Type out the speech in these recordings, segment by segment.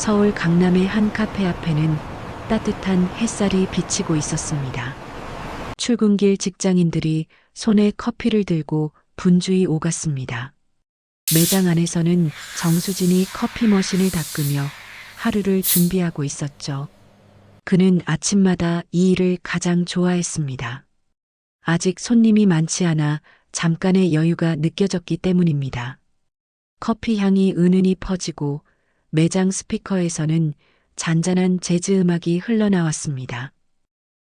서울 강남의 한 카페 앞에는 따뜻한 햇살이 비치고 있었습니다. 출근길 직장인들이 손에 커피를 들고 분주히 오갔습니다. 매장 안에서는 정수진이 커피 머신을 닦으며 하루를 준비하고 있었죠. 그는 아침마다 이 일을 가장 좋아했습니다. 아직 손님이 많지 않아 잠깐의 여유가 느껴졌기 때문입니다. 커피 향이 은은히 퍼지고 매장 스피커에서는 잔잔한 재즈 음악이 흘러나왔습니다.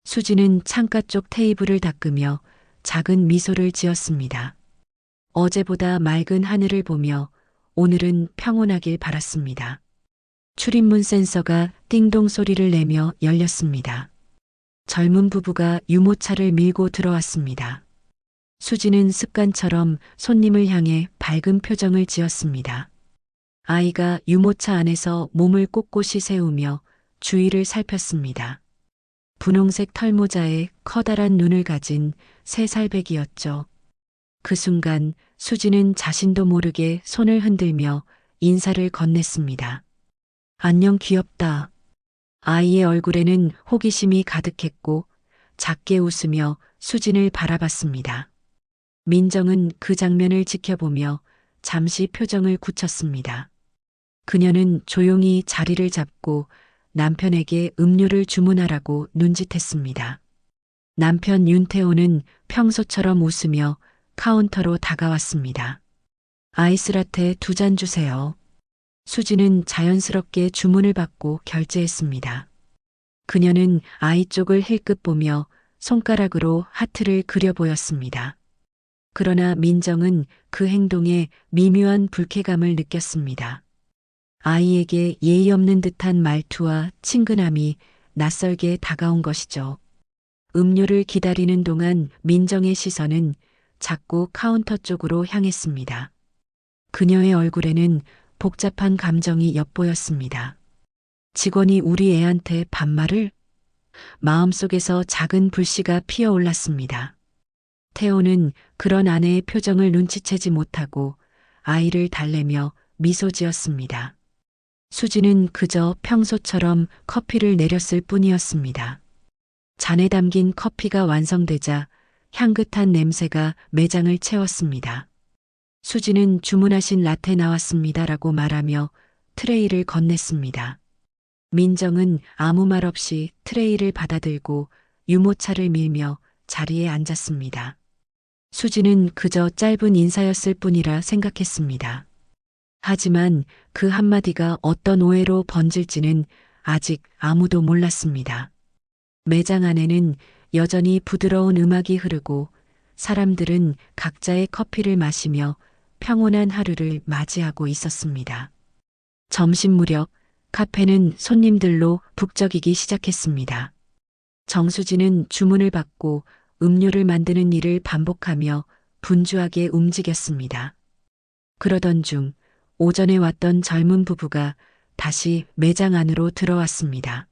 수지는 창가 쪽 테이블을 닦으며 작은 미소를 지었습니다. 어제보다 맑은 하늘을 보며 오늘은 평온하길 바랐습니다. 출입문 센서가 띵동 소리를 내며 열렸습니다. 젊은 부부가 유모차를 밀고 들어왔습니다. 수지는 습관처럼 손님을 향해 밝은 표정을 지었습니다. 아이가 유모차 안에서 몸을 꼿꼿이 세우며 주위를 살폈습니다. 분홍색 털모자에 커다란 눈을 가진 세 살배기였죠. 그 순간 수지는 자신도 모르게 손을 흔들며 인사를 건넸습니다. 안녕 귀엽다. 아이의 얼굴에는 호기심이 가득했고 작게 웃으며 수진을 바라봤습니다. 민정은 그 장면을 지켜보며 잠시 표정을 굳혔습니다. 그녀는 조용히 자리를 잡고 남편에게 음료를 주문하라고 눈짓했습니다. 남편 윤태호는 평소처럼 웃으며 카운터로 다가왔습니다. 아이스라테 두 잔 주세요. 수지는 자연스럽게 주문을 받고 결제했습니다. 그녀는 아이 쪽을 힐끗 보며 손가락으로 하트를 그려 보였습니다. 그러나 민정은 그 행동에 미묘한 불쾌감을 느꼈습니다. 아이에게 예의 없는 듯한 말투와 친근함이 낯설게 다가온 것이죠. 음료를 기다리는 동안 민정의 시선은 자꾸 카운터 쪽으로 향했습니다. 그녀의 얼굴에는 복잡한 감정이 엿보였습니다. 직원이 우리 애한테 반말을? 마음속에서 작은 불씨가 피어올랐습니다. 태호는 그런 아내의 표정을 눈치채지 못하고 아이를 달래며 미소 지었습니다. 수지는 그저 평소처럼 커피를 내렸을 뿐이었습니다. 잔에 담긴 커피가 완성되자 향긋한 냄새가 매장을 채웠습니다. 수지는 주문하신 라테 나왔습니다라고 말하며 트레이를 건넸습니다. 민정은 아무 말 없이 트레이를 받아들고 유모차를 밀며 자리에 앉았습니다. 수지는 그저 짧은 인사였을 뿐이라 생각했습니다. 하지만 그 한마디가 어떤 오해로 번질지는 아직 아무도 몰랐습니다. 매장 안에는 여전히 부드러운 음악이 흐르고 사람들은 각자의 커피를 마시며 평온한 하루를 맞이하고 있었습니다. 점심 무렵 카페는 손님들로 북적이기 시작했습니다. 정수진은 주문을 받고 음료를 만드는 일을 반복하며 분주하게 움직였습니다. 그러던 중 오전에 왔던 젊은 부부가 다시 매장 안으로 들어왔습니다.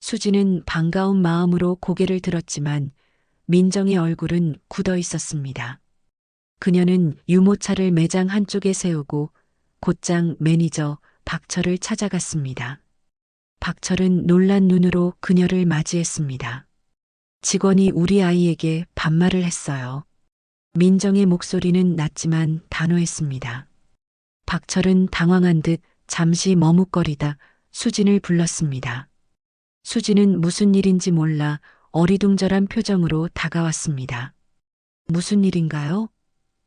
수지는 반가운 마음으로 고개를 들었지만 민정의 얼굴은 굳어 있었습니다. 그녀는 유모차를 매장 한쪽에 세우고 곧장 매니저 박철을 찾아갔습니다. 박철은 놀란 눈으로 그녀를 맞이했습니다. 직원이 우리 아이에게 반말을 했어요. 민정의 목소리는 낮지만 단호했습니다. 박철은 당황한 듯 잠시 머뭇거리다 수진을 불렀습니다. 수진은 무슨 일인지 몰라 어리둥절한 표정으로 다가왔습니다. 무슨 일인가요?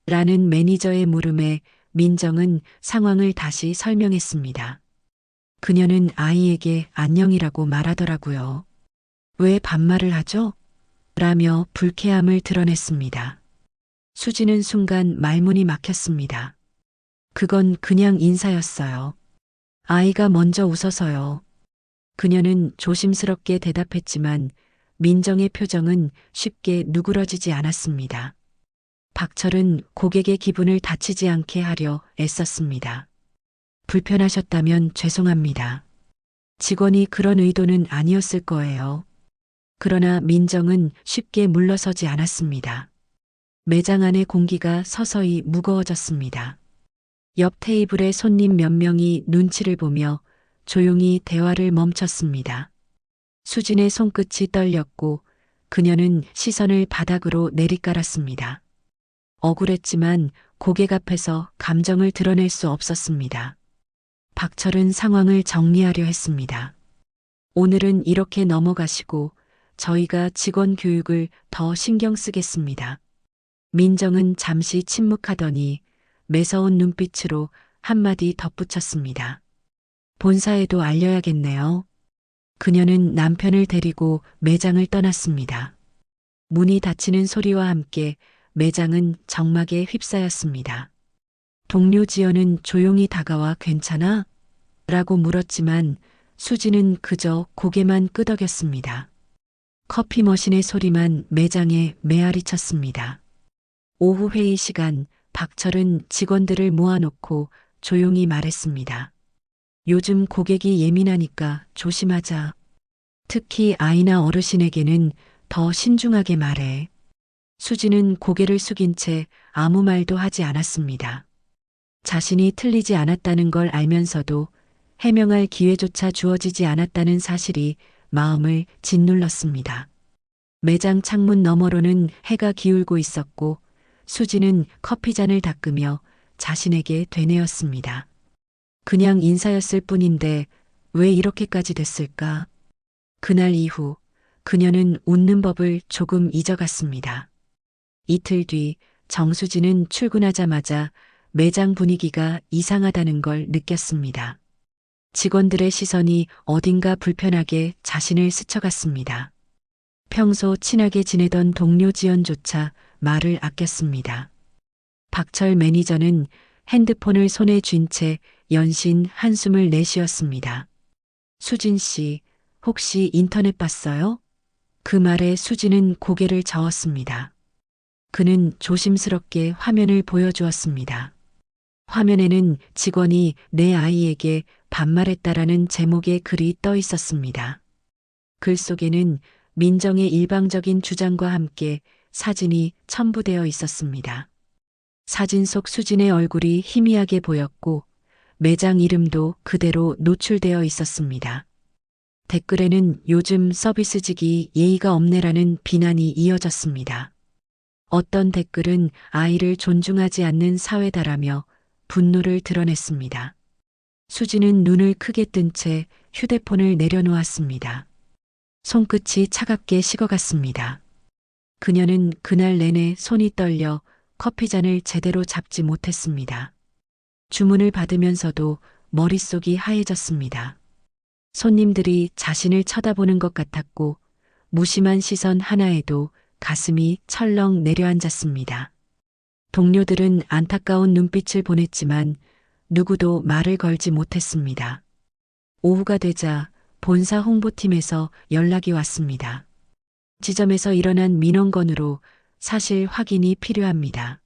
라는 매니저의 물음에 민정은 상황을 다시 설명했습니다. 그녀는 아이에게 안녕이라고 말하더라고요. 왜 반말을 하죠? 라며 불쾌함을 드러냈습니다. 수지는 순간 말문이 막혔습니다. 그건 그냥 인사였어요. 아이가 먼저 웃어서요. 그녀는 조심스럽게 대답했지만 민정의 표정은 쉽게 누그러지지 않았습니다. 박철은 고객의 기분을 다치지 않게 하려 애썼습니다. 불편하셨다면 죄송합니다. 직원이 그런 의도는 아니었을 거예요. 그러나 민정은 쉽게 물러서지 않았습니다. 매장 안의 공기가 서서히 무거워졌습니다. 옆 테이블의 손님 몇 명이 눈치를 보며 조용히 대화를 멈췄습니다. 수진의 손끝이 떨렸고 그녀는 시선을 바닥으로 내리깔았습니다. 억울했지만 고객 앞에서 감정을 드러낼 수 없었습니다. 박철은 상황을 정리하려 했습니다. 오늘은 이렇게 넘어가시고 저희가 직원 교육을 더 신경 쓰겠습니다. 민정은 잠시 침묵하더니 매서운 눈빛으로 한마디 덧붙였습니다. 본사에도 알려야겠네요. 그녀는 남편을 데리고 매장을 떠났습니다. 문이 닫히는 소리와 함께 매장은 정막에 휩싸였습니다. 동료 지연은 조용히 다가와 괜찮아? 라고 물었지만 수지는 그저 고개만 끄덕였습니다. 커피 머신의 소리만 매장에 메아리 쳤습니다. 오후 회의 시간 박철은 직원들을 모아놓고 조용히 말했습니다. 요즘 고객이 예민하니까 조심하자. 특히 아이나 어르신에게는 더 신중하게 말해. 수지는 고개를 숙인 채 아무 말도 하지 않았습니다. 자신이 틀리지 않았다는 걸 알면서도 해명할 기회조차 주어지지 않았다는 사실이 마음을 짓눌렀습니다. 매장 창문 너머로는 해가 기울고 있었고 수지는 커피잔을 닦으며 자신에게 되뇌었습니다. 그냥 인사였을 뿐인데 왜 이렇게까지 됐을까? 그날 이후 그녀는 웃는 법을 조금 잊어갔습니다. 이틀 뒤 정수진은 출근하자마자 매장 분위기가 이상하다는 걸 느꼈습니다. 직원들의 시선이 어딘가 불편하게 자신을 스쳐갔습니다. 평소 친하게 지내던 동료 지연조차 말을 아꼈습니다. 박철 매니저는 핸드폰을 손에 쥔 채 연신 한숨을 내쉬었습니다. 수진 씨, 혹시 인터넷 봤어요? 그 말에 수진은 고개를 저었습니다. 그는 조심스럽게 화면을 보여주었습니다. 화면에는 직원이 내 아이에게 반말했다라는 제목의 글이 떠 있었습니다. 글 속에는 민정의 일방적인 주장과 함께 사진이 첨부되어 있었습니다. 사진 속 수진의 얼굴이 희미하게 보였고 매장 이름도 그대로 노출되어 있었습니다. 댓글에는 요즘 서비스직이 예의가 없네라는 비난이 이어졌습니다. 어떤 댓글은 아이를 존중하지 않는 사회다라며 분노를 드러냈습니다. 수지는 눈을 크게 뜬 채 휴대폰을 내려놓았습니다. 손끝이 차갑게 식어갔습니다. 그녀는 그날 내내 손이 떨려 커피잔을 제대로 잡지 못했습니다. 주문을 받으면서도 머릿속이 하얘졌습니다. 손님들이 자신을 쳐다보는 것 같았고 무심한 시선 하나에도 가슴이 철렁 내려앉았습니다. 동료들은 안타까운 눈빛을 보냈지만 누구도 말을 걸지 못했습니다. 오후가 되자 본사 홍보팀에서 연락이 왔습니다. 지점에서 일어난 민원건으로 사실 확인이 필요합니다.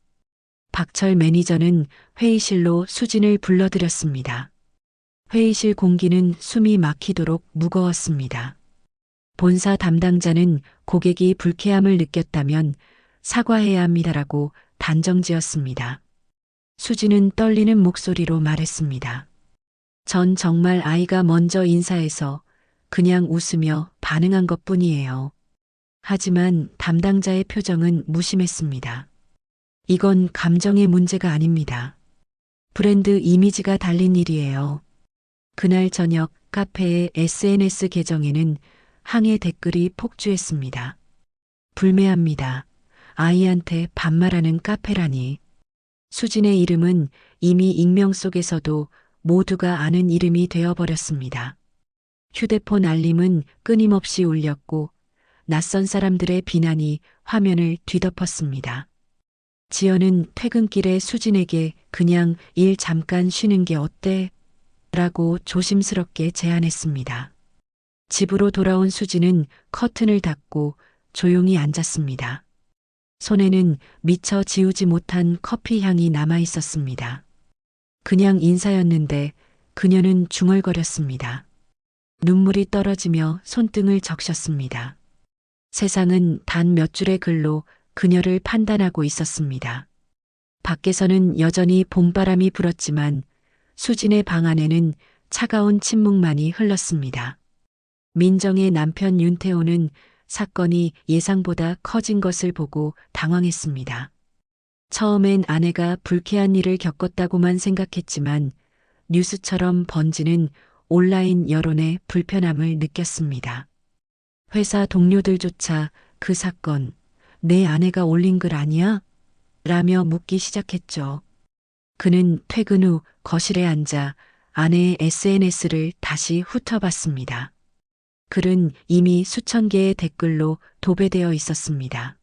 박철 매니저는 회의실로 수진을 불러들였습니다. 회의실 공기는 숨이 막히도록 무거웠습니다. 본사 담당자는 고객이 불쾌함을 느꼈다면 사과해야 합니다라고 단정지었습니다. 수지는 떨리는 목소리로 말했습니다. 전 정말 아이가 먼저 인사해서 그냥 웃으며 반응한 것 뿐이에요. 하지만 담당자의 표정은 무심했습니다. 이건 감정의 문제가 아닙니다. 브랜드 이미지가 달린 일이에요. 그날 저녁 카페의 SNS 계정에는 항해 댓글이 폭주했습니다. 불매합니다. 아이한테 반말하는 카페라니. 수진의 이름은 이미 익명 속에서도 모두가 아는 이름이 되어버렸습니다. 휴대폰 알림은 끊임없이 울렸고 낯선 사람들의 비난이 화면을 뒤덮었습니다. 지연은 퇴근길에 수진에게 그냥 일 잠깐 쉬는 게 어때? 라고 조심스럽게 제안했습니다. 집으로 돌아온 수진은 커튼을 닫고 조용히 앉았습니다. 손에는 미처 지우지 못한 커피 향이 남아 있었습니다. 그냥 인사였는데 그녀는 중얼거렸습니다. 눈물이 떨어지며 손등을 적셨습니다. 세상은 단 몇 줄의 글로 그녀를 판단하고 있었습니다. 밖에서는 여전히 봄바람이 불었지만 수진의 방 안에는 차가운 침묵만이 흘렀습니다. 민정의 남편 윤태호는 사건이 예상보다 커진 것을 보고 당황했습니다. 처음엔 아내가 불쾌한 일을 겪었다고만 생각했지만 뉴스처럼 번지는 온라인 여론의 불편함을 느꼈습니다. 회사 동료들조차 그 사건, 내 아내가 올린 글 아니야? 라며 묻기 시작했죠. 그는 퇴근 후 거실에 앉아 아내의 SNS를 다시 훑어봤습니다. 글은 이미 수천 개의 댓글로 도배되어 있었습니다.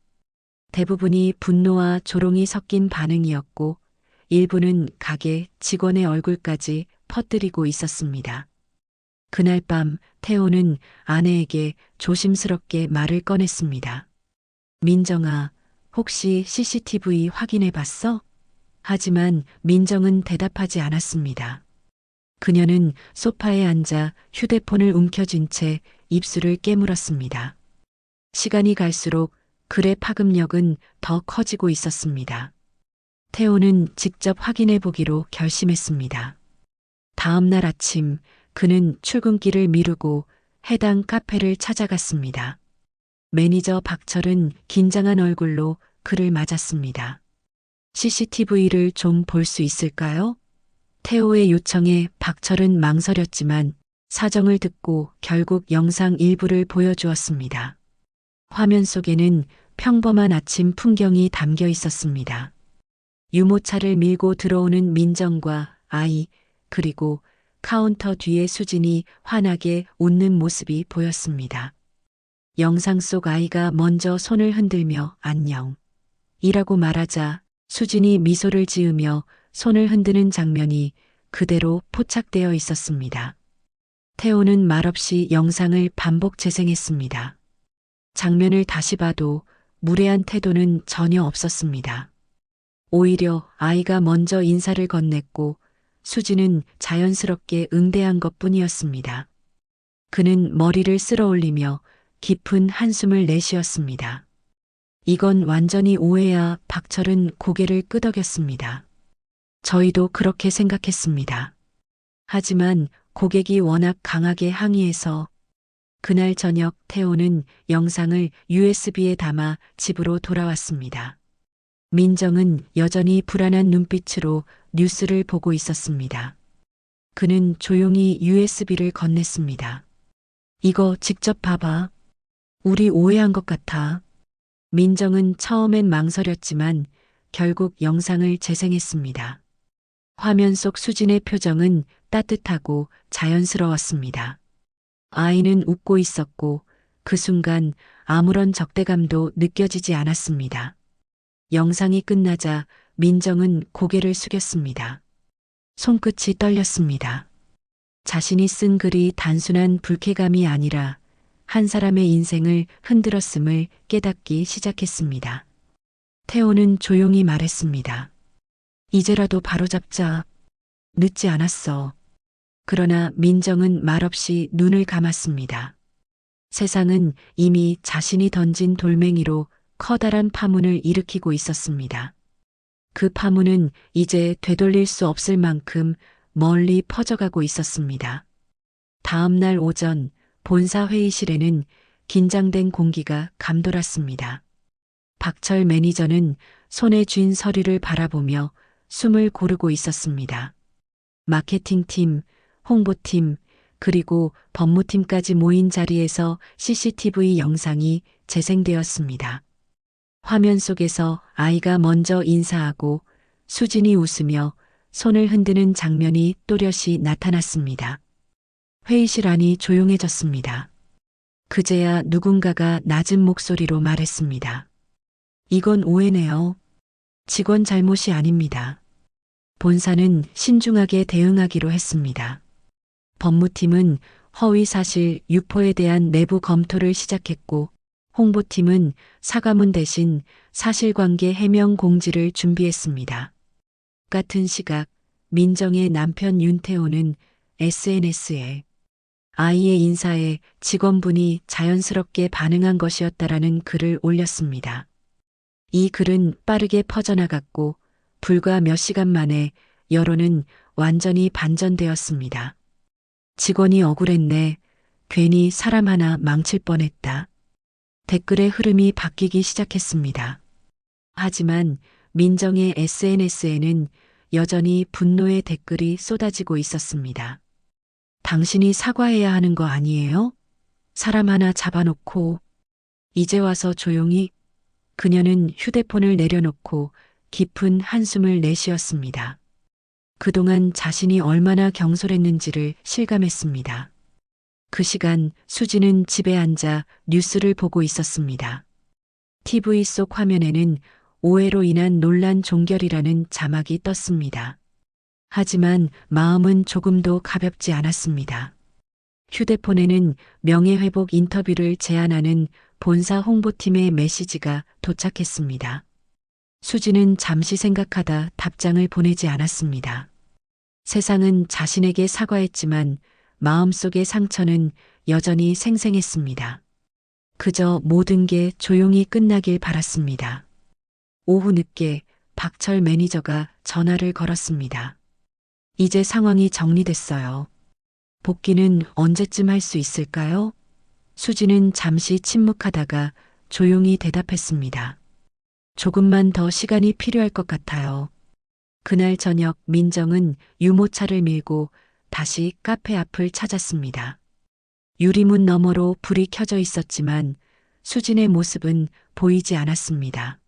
대부분이 분노와 조롱이 섞인 반응이었고 일부는 가게 직원의 얼굴까지 퍼뜨리고 있었습니다. 그날 밤 태호는 아내에게 조심스럽게 말을 꺼냈습니다. 민정아, 혹시 CCTV 확인해 봤어? 하지만 민정은 대답하지 않았습니다. 그녀는 소파에 앉아 휴대폰을 움켜쥔 채 입술을 깨물었습니다. 시간이 갈수록 글의 파급력은 더 커지고 있었습니다. 태호는 직접 확인해 보기로 결심했습니다. 다음 날 아침 그는 출근길을 미루고 해당 카페를 찾아갔습니다. 매니저 박철은 긴장한 얼굴로 그를 맞았습니다. CCTV를 좀 볼 수 있을까요? 태호의 요청에 박철은 망설였지만 사정을 듣고 결국 영상 일부를 보여주었습니다. 화면 속에는 평범한 아침 풍경이 담겨 있었습니다. 유모차를 밀고 들어오는 민정과 아이, 그리고 카운터 뒤에 수진이 환하게 웃는 모습이 보였습니다. 영상 속 아이가 먼저 손을 흔들며 안녕. 이라고 말하자 수진이 미소를 지으며 손을 흔드는 장면이 그대로 포착되어 있었습니다. 태호는 말없이 영상을 반복 재생했습니다. 장면을 다시 봐도 무례한 태도는 전혀 없었습니다. 오히려 아이가 먼저 인사를 건넸고 수지는 자연스럽게 응대한 것 뿐이었습니다. 그는 머리를 쓸어 올리며 깊은 한숨을 내쉬었습니다. 이건 완전히 오해야 박철은 고개를 끄덕였습니다. 저희도 그렇게 생각했습니다. 하지만 고객이 워낙 강하게 항의해서 그날 저녁 태호는 영상을 USB에 담아 집으로 돌아왔습니다. 민정은 여전히 불안한 눈빛으로 뉴스를 보고 있었습니다. 그는 조용히 USB를 건넸습니다. 이거 직접 봐봐. 우리 오해한 것 같아. 민정은 처음엔 망설였지만 결국 영상을 재생했습니다. 화면 속 수진의 표정은 따뜻하고 자연스러웠습니다. 아이는 웃고 있었고 그 순간 아무런 적대감도 느껴지지 않았습니다. 영상이 끝나자 민정은 고개를 숙였습니다. 손끝이 떨렸습니다. 자신이 쓴 글이 단순한 불쾌감이 아니라 한 사람의 인생을 흔들었음을 깨닫기 시작했습니다. 태호는 조용히 말했습니다. 이제라도 바로잡자. 늦지 않았어. 그러나 민정은 말없이 눈을 감았습니다. 세상은 이미 자신이 던진 돌멩이로 커다란 파문을 일으키고 있었습니다. 그 파문은 이제 되돌릴 수 없을 만큼 멀리 퍼져가고 있었습니다. 다음 날 오전 본사 회의실에는 긴장된 공기가 감돌았습니다. 박철 매니저는 손에 쥔 서류를 바라보며 숨을 고르고 있었습니다. 마케팅팀, 홍보팀, 그리고 법무팀까지 모인 자리에서 CCTV 영상이 재생되었습니다. 화면 속에서 아이가 먼저 인사하고 수진이 웃으며 손을 흔드는 장면이 또렷이 나타났습니다. 회의실 안이 조용해졌습니다. 그제야 누군가가 낮은 목소리로 말했습니다. 이건 오해네요. 직원 잘못이 아닙니다. 본사는 신중하게 대응하기로 했습니다. 법무팀은 허위 사실 유포에 대한 내부 검토를 시작했고 홍보팀은 사과문 대신 사실관계 해명 공지를 준비했습니다. 같은 시각 민정의 남편 윤태호는 SNS에 아이의 인사에 직원분이 자연스럽게 반응한 것이었다라는 글을 올렸습니다. 이 글은 빠르게 퍼져나갔고 불과 몇 시간 만에 여론은 완전히 반전되었습니다. 직원이 억울했네. 괜히 사람 하나 망칠 뻔했다. 댓글의 흐름이 바뀌기 시작했습니다. 하지만 민정의 SNS에는 여전히 분노의 댓글이 쏟아지고 있었습니다. 당신이 사과해야 하는 거 아니에요? 사람 하나 잡아놓고 이제 와서 조용히 그녀는 휴대폰을 내려놓고 깊은 한숨을 내쉬었습니다. 그동안 자신이 얼마나 경솔했는지를 실감했습니다. 그 시간 수지는 집에 앉아 뉴스를 보고 있었습니다. TV 속 화면에는 오해로 인한 논란 종결이라는 자막이 떴습니다. 하지만 마음은 조금도 가볍지 않았습니다. 휴대폰에는 명예회복 인터뷰를 제안하는 본사 홍보팀의 메시지가 도착했습니다. 수지는 잠시 생각하다 답장을 보내지 않았습니다. 세상은 자신에게 사과했지만 마음속의 상처는 여전히 생생했습니다. 그저 모든 게 조용히 끝나길 바랐습니다. 오후 늦게 박철 매니저가 전화를 걸었습니다. 이제 상황이 정리됐어요. 복귀는 언제쯤 할 수 있을까요? 수지는 잠시 침묵하다가 조용히 대답했습니다. 조금만 더 시간이 필요할 것 같아요. 그날 저녁 민정은 유모차를 밀고 다시 카페 앞을 찾았습니다. 유리문 너머로 불이 켜져 있었지만 수진의 모습은 보이지 않았습니다.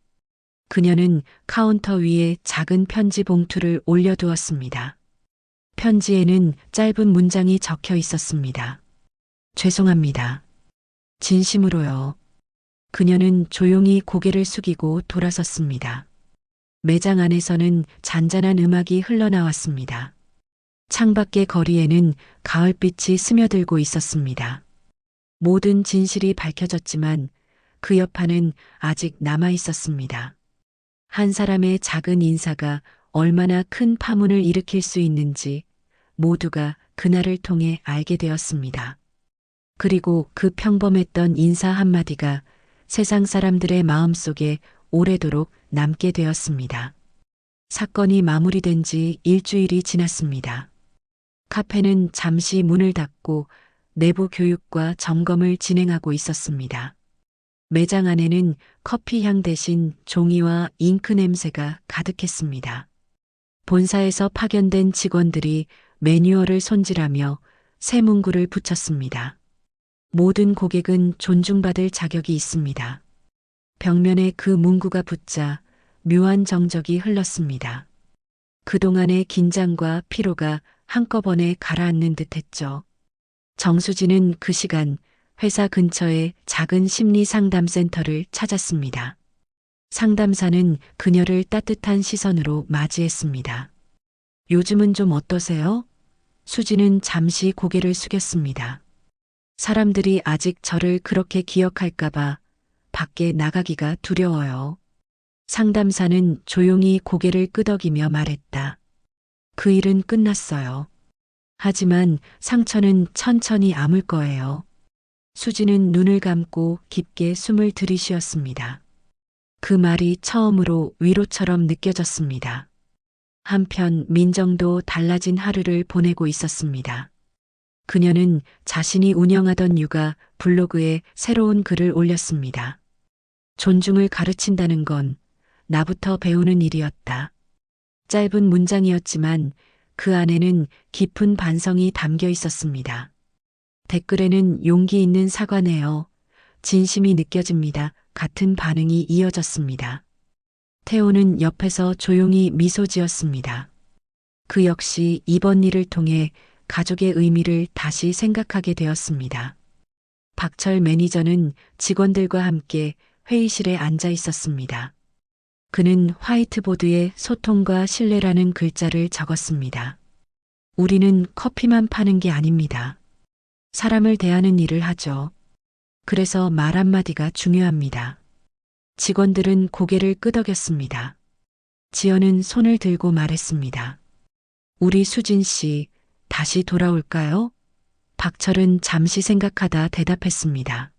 그녀는 카운터 위에 작은 편지 봉투를 올려두었습니다. 편지에는 짧은 문장이 적혀 있었습니다. 죄송합니다. 진심으로요. 그녀는 조용히 고개를 숙이고 돌아섰습니다. 매장 안에서는 잔잔한 음악이 흘러나왔습니다. 창밖의 거리에는 가을빛이 스며들고 있었습니다. 모든 진실이 밝혀졌지만 그 여파는 아직 남아 있었습니다. 한 사람의 작은 인사가 얼마나 큰 파문을 일으킬 수 있는지 모두가 그날을 통해 알게 되었습니다. 그리고 그 평범했던 인사 한마디가 세상 사람들의 마음 속에 오래도록 남게 되었습니다. 사건이 마무리된 지 일주일이 지났습니다. 카페는 잠시 문을 닫고 내부 교육과 점검을 진행하고 있었습니다. 매장 안에는 커피 향 대신 종이와 잉크 냄새가 가득했습니다. 본사에서 파견된 직원들이 매뉴얼을 손질하며 새 문구를 붙였습니다. 모든 고객은 존중받을 자격이 있습니다. 벽면에 그 문구가 붙자 묘한 정적이 흘렀습니다. 그동안의 긴장과 피로가 한꺼번에 가라앉는 듯 했죠. 정수진은 그 시간 회사 근처의 작은 심리 상담센터를 찾았습니다. 상담사는 그녀를 따뜻한 시선으로 맞이했습니다. 요즘은 좀 어떠세요? 수지는 잠시 고개를 숙였습니다. 사람들이 아직 저를 그렇게 기억할까봐 밖에 나가기가 두려워요. 상담사는 조용히 고개를 끄덕이며 말했다. 그 일은 끝났어요. 하지만 상처는 천천히 아물 거예요. 수지는 눈을 감고 깊게 숨을 들이쉬었습니다. 그 말이 처음으로 위로처럼 느껴졌습니다. 한편 민정도 달라진 하루를 보내고 있었습니다. 그녀는 자신이 운영하던 육아 블로그에 새로운 글을 올렸습니다. 존중을 가르친다는 건 나부터 배우는 일이었다. 짧은 문장이었지만 그 안에는 깊은 반성이 담겨 있었습니다. 댓글에는 용기 있는 사과네요. 진심이 느껴집니다. 같은 반응이 이어졌습니다. 태호는 옆에서 조용히 미소 지었습니다. 그 역시 이번 일을 통해 가족의 의미를 다시 생각하게 되었습니다. 박철 매니저는 직원들과 함께 회의실에 앉아 있었습니다. 그는 화이트보드에 소통과 신뢰라는 글자를 적었습니다. 우리는 커피만 파는 게 아닙니다. 사람을 대하는 일을 하죠. 그래서 말 한마디가 중요합니다. 직원들은 고개를 끄덕였습니다. 지연은 손을 들고 말했습니다. 우리 수진 씨, 다시 돌아올까요? 박철은 잠시 생각하다 대답했습니다.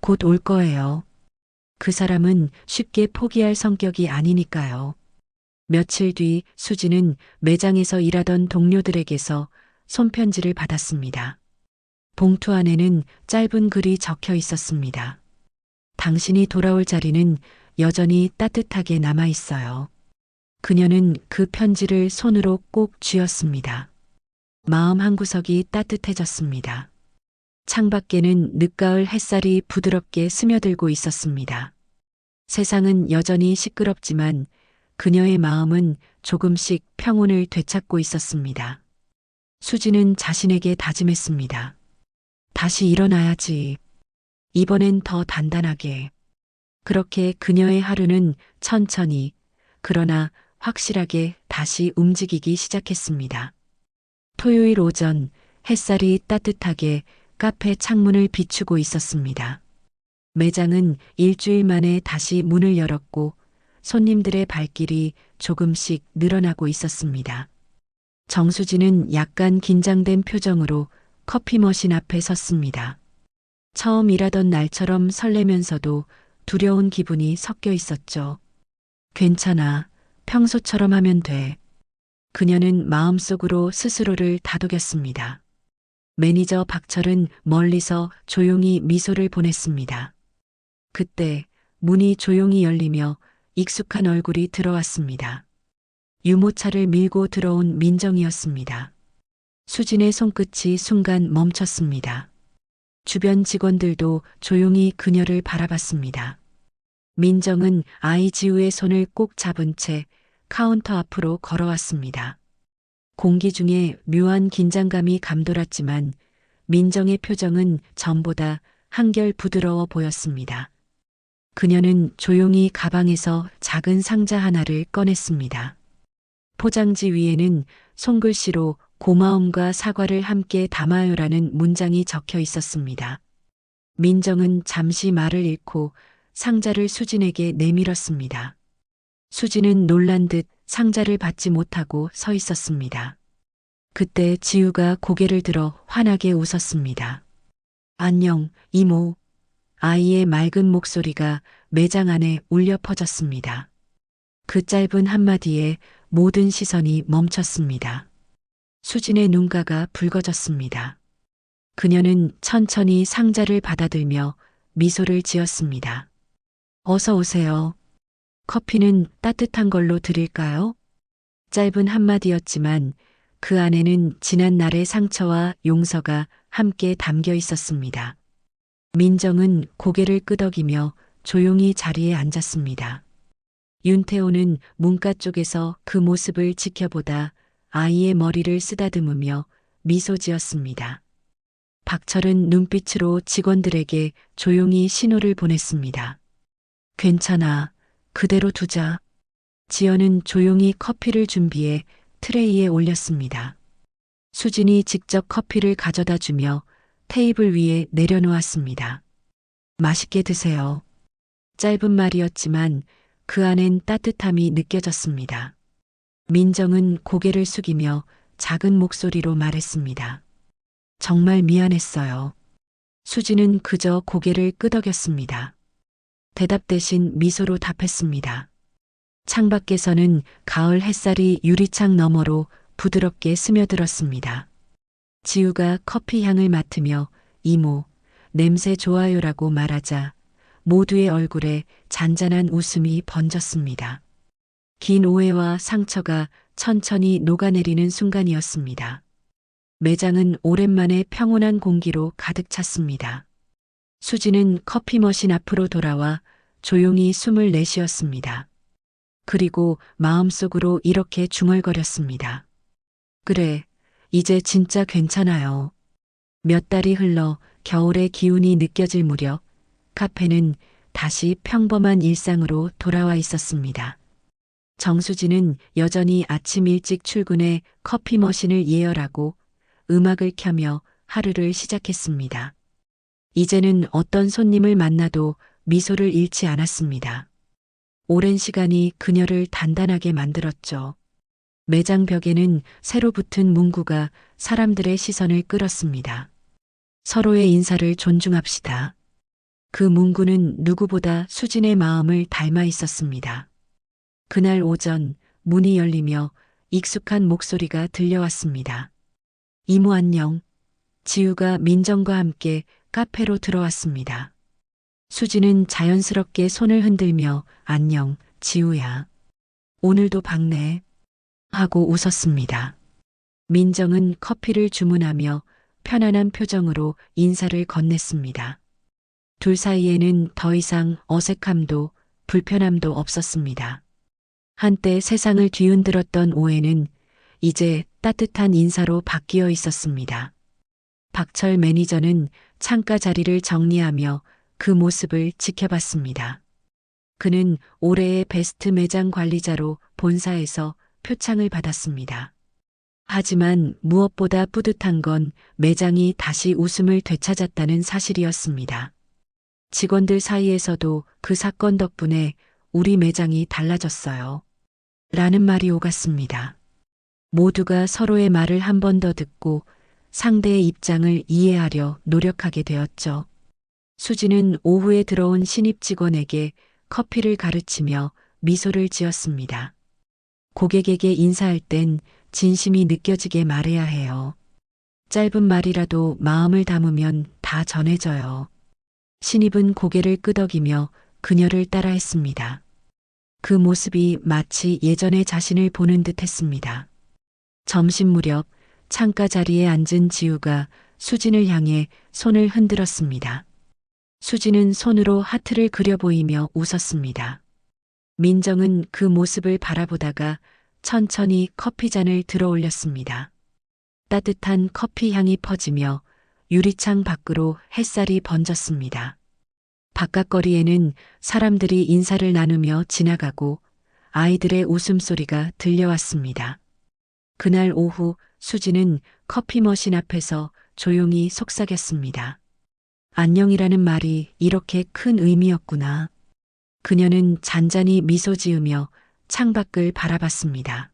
곧 올 거예요. 그 사람은 쉽게 포기할 성격이 아니니까요. 며칠 뒤 수지는 매장에서 일하던 동료들에게서 손편지를 받았습니다. 봉투 안에는 짧은 글이 적혀 있었습니다. 당신이 돌아올 자리는 여전히 따뜻하게 남아 있어요. 그녀는 그 편지를 손으로 꼭 쥐었습니다. 마음 한구석이 따뜻해졌습니다. 창밖에는 늦가을 햇살이 부드럽게 스며들고 있었습니다. 세상은 여전히 시끄럽지만 그녀의 마음은 조금씩 평온을 되찾고 있었습니다. 수지는 자신에게 다짐했습니다. 다시 일어나야지. 이번엔 더 단단하게. 그렇게 그녀의 하루는 천천히, 그러나 확실하게 다시 움직이기 시작했습니다. 토요일 오전 햇살이 따뜻하게 카페 창문을 비추고 있었습니다. 매장은 일주일 만에 다시 문을 열었고 손님들의 발길이 조금씩 늘어나고 있었습니다. 정수진은 약간 긴장된 표정으로 커피 머신 앞에 섰습니다. 처음 일하던 날처럼 설레면서도 두려운 기분이 섞여 있었죠. 괜찮아. 평소처럼 하면 돼. 그녀는 마음속으로 스스로를 다독였습니다. 매니저 박철은 멀리서 조용히 미소를 보냈습니다. 그때 문이 조용히 열리며 익숙한 얼굴이 들어왔습니다. 유모차를 밀고 들어온 민정이었습니다. 수진의 손끝이 순간 멈췄습니다. 주변 직원들도 조용히 그녀를 바라봤습니다. 민정은 아이 지우의 손을 꼭 잡은 채 카운터 앞으로 걸어왔습니다. 공기 중에 묘한 긴장감이 감돌았지만 민정의 표정은 전보다 한결 부드러워 보였습니다. 그녀는 조용히 가방에서 작은 상자 하나를 꺼냈습니다. 포장지 위에는 손글씨로 고마움과 사과를 함께 담아요라는 문장이 적혀 있었습니다. 민정은 잠시 말을 잃고 상자를 수진에게 내밀었습니다. 수진은 놀란 듯 상자를 받지 못하고 서 있었습니다. 그때 지우가 고개를 들어 환하게 웃었습니다. 안녕, 이모. 아이의 맑은 목소리가 매장 안에 울려 퍼졌습니다. 그 짧은 한마디에 모든 시선이 멈췄습니다. 수진의 눈가가 붉어졌습니다. 그녀는 천천히 상자를 받아들며 미소를 지었습니다. 어서 오세요. 커피는 따뜻한 걸로 드릴까요? 짧은 한마디였지만 그 안에는 지난 날의 상처와 용서가 함께 담겨 있었습니다. 민정은 고개를 끄덕이며 조용히 자리에 앉았습니다. 윤태호는 문가 쪽에서 그 모습을 지켜보다 아이의 머리를 쓰다듬으며 미소 지었습니다. 박철은 눈빛으로 직원들에게 조용히 신호를 보냈습니다. 괜찮아. 그대로 두자. 지연은 조용히 커피를 준비해 트레이에 올렸습니다. 수진이 직접 커피를 가져다 주며 테이블 위에 내려놓았습니다. 맛있게 드세요. 짧은 말이었지만 그 안엔 따뜻함이 느껴졌습니다. 민정은 고개를 숙이며 작은 목소리로 말했습니다. 정말 미안했어요. 수지는 그저 고개를 끄덕였습니다. 대답 대신 미소로 답했습니다. 창밖에서는 가을 햇살이 유리창 너머로 부드럽게 스며들었습니다. 지우가 커피 향을 맡으며 이모, 냄새 좋아요라고 말하자 모두의 얼굴에 잔잔한 웃음이 번졌습니다. 긴 오해와 상처가 천천히 녹아내리는 순간이었습니다. 매장은 오랜만에 평온한 공기로 가득 찼습니다. 수지는 커피 머신 앞으로 돌아와 조용히 숨을 내쉬었습니다. 그리고 마음속으로 이렇게 중얼거렸습니다. 그래, 이제 진짜 괜찮아요. 몇 달이 흘러 겨울의 기운이 느껴질 무렵 카페는 다시 평범한 일상으로 돌아와 있었습니다. 정수진은 여전히 아침 일찍 출근해 커피 머신을 예열하고 음악을 켜며 하루를 시작했습니다. 이제는 어떤 손님을 만나도 미소를 잃지 않았습니다. 오랜 시간이 그녀를 단단하게 만들었죠. 매장 벽에는 새로 붙은 문구가 사람들의 시선을 끌었습니다. 서로의 인사를 존중합시다. 그 문구는 누구보다 수진의 마음을 닮아 있었습니다. 그날 오전 문이 열리며 익숙한 목소리가 들려왔습니다. 이모 안녕. 지우가 민정과 함께 카페로 들어왔습니다. 수지는 자연스럽게 손을 흔들며 안녕, 지우야. 오늘도 박네. 하고 웃었습니다. 민정은 커피를 주문하며 편안한 표정으로 인사를 건넸습니다. 둘 사이에는 더 이상 어색함도 불편함도 없었습니다. 한때 세상을 뒤흔들었던 오해는 이제 따뜻한 인사로 바뀌어 있었습니다. 박철 매니저는 창가 자리를 정리하며 그 모습을 지켜봤습니다. 그는 올해의 베스트 매장 관리자로 본사에서 표창을 받았습니다. 하지만 무엇보다 뿌듯한 건 매장이 다시 웃음을 되찾았다는 사실이었습니다. 직원들 사이에서도 그 사건 덕분에 우리 매장이 달라졌어요. 라는 말이 오갔습니다. 모두가 서로의 말을 한 번 더 듣고 상대의 입장을 이해하려 노력하게 되었죠. 수지는 오후에 들어온 신입 직원에게 커피를 가르치며 미소를 지었습니다. 고객에게 인사할 땐 진심이 느껴지게 말해야 해요. 짧은 말이라도 마음을 담으면 다 전해져요. 신입은 고개를 끄덕이며 그녀를 따라했습니다. 그 모습이 마치 예전의 자신을 보는 듯 했습니다. 점심 무렵 창가 자리에 앉은 지우가 수진을 향해 손을 흔들었습니다. 수진은 손으로 하트를 그려 보이며 웃었습니다. 민정은 그 모습을 바라보다가 천천히 커피잔을 들어 올렸습니다. 따뜻한 커피 향이 퍼지며 유리창 밖으로 햇살이 번졌습니다. 바깥 거리에는 사람들이 인사를 나누며 지나가고 아이들의 웃음소리가 들려왔습니다. 그날 오후 수지는 커피 머신 앞에서 조용히 속삭였습니다. 안녕이라는 말이 이렇게 큰 의미였구나. 그녀는 잔잔히 미소 지으며 창밖을 바라봤습니다.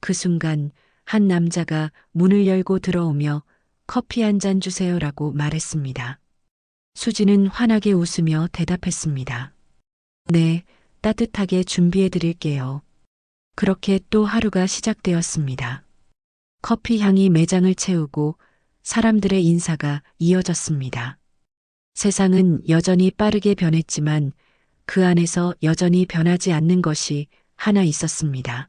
그 순간 한 남자가 문을 열고 들어오며 커피 한 잔 주세요라고 말했습니다. 수지는 환하게 웃으며 대답했습니다. 네, 따뜻하게 준비해 드릴게요. 그렇게 또 하루가 시작되었습니다. 커피 향이 매장을 채우고 사람들의 인사가 이어졌습니다. 세상은 여전히 빠르게 변했지만 그 안에서 여전히 변하지 않는 것이 하나 있었습니다.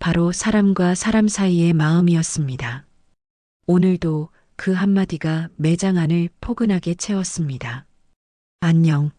바로 사람과 사람 사이의 마음이었습니다. 오늘도 그 한마디가 매장 안을 포근하게 채웠습니다. 안녕.